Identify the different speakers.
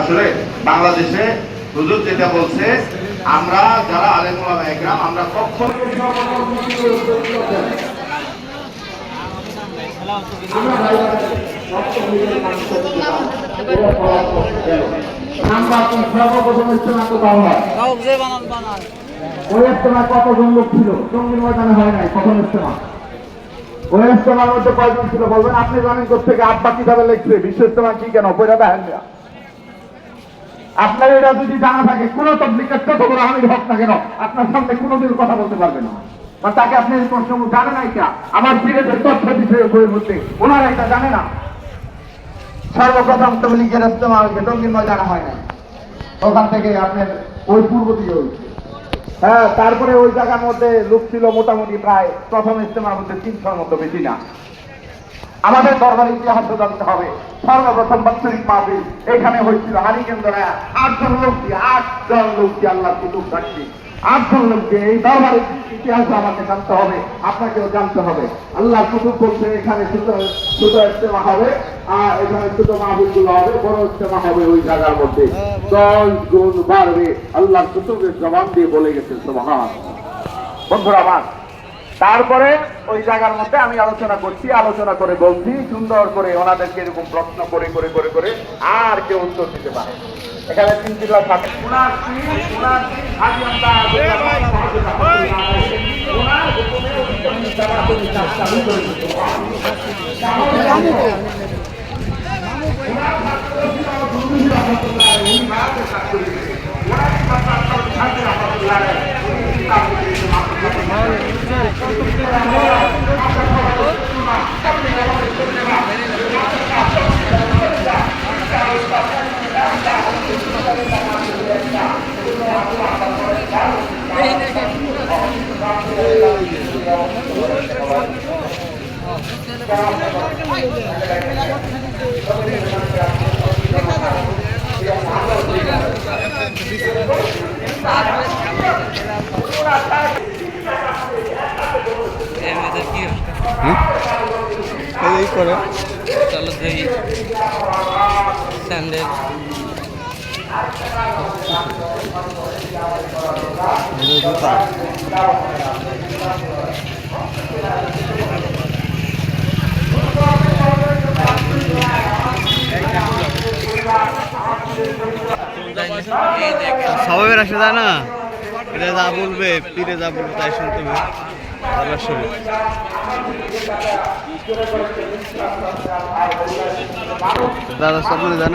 Speaker 1: আসলে বাংলাদেশে হুজুর যেটা বলছে, আমরা যারা আলেমুল একরাম, আমরা
Speaker 2: কতজন লোক ছিল? ময়দানে হয় নাই, কখন ইস্তেমা ওই ইস্তেমার মধ্যে ছিল বলবেন? আপনি জানেন থেকে আব্বা কীভাবে লিখছে বিশ্ব ইস্তেমা কি কেন? বইটা দেখেন। আপনার এটা যদি জানা থাকে কোন তবলিকের ছোট বড় আমির হক না কেন আপনার সামনে কোনোদিন কথা বলতে পারবে না। বা তাকে আপনি প্রশ্ন জানে না এটা আমার পীরেদের তথ্য দিতে বইয়ের মধ্যে। ওনারা এটা জানে না। সর্বপ্রথম তবলিগের ইস্তেমা হয়েছে টঙ্গির ময়দানে হয় নাই। ওখান থেকে আপনার ওই পূর্ব দিকে হয়েছে। হ্যাঁ তারপরে ওই জায়গার মধ্যে লোক ছিল মোটামুটি প্রায় প্রথম ইস্তেমার মধ্যে তিনশোর মতো বেশি না। আমাদের দরবারে ইতিহাস জানতে হবে। সর্বপ্রথম বাৎসরিক মাহফিল এখানে হয়েছিল হারিকেন ধরে। আটজন লোক দিয়ে, আটজন লোক দিয়ে আল্লাহ কুতুব সাক্ষী আটজন লোক দিয়ে এই দরবারের ইতিহাস আমাকে জানতে হবে, আপনাকেও জানতে হবে। আল্লাহ কুতুব বলছে, এখানে ছোট ছোট ইস্তেমা হবে, আর এখানে ছোট মাহফিলগুলো হবে, বড় ইস্তেমা হবে ওই জায়গার মধ্যে। দশ গুণ বাড়বে। আল্লাহ কুতুবের জবান দিয়ে বলে গেছে সুবহান বন্ধুরা আমার তারপরে ওই জায়গার মধ্যে আমি আলোচনা করছি, আলোচনা করে বলছি, সুন্দর করে ওনাদেরকে এরকম প্রশ্ন করে করে করে করে আর কেউ উত্তর দিতে পারে এখানে তিন জেলা থাকে। মাদ্রাসা থেকে।
Speaker 3: করে।
Speaker 4: চলো দেখি। স্যান্ডেল।
Speaker 3: জুতা সবাই আসে যায় না? এটা যা বলবে পীরে যা বলবে তাই শুনতে হবে। শরীর দাদা সব বলে যায়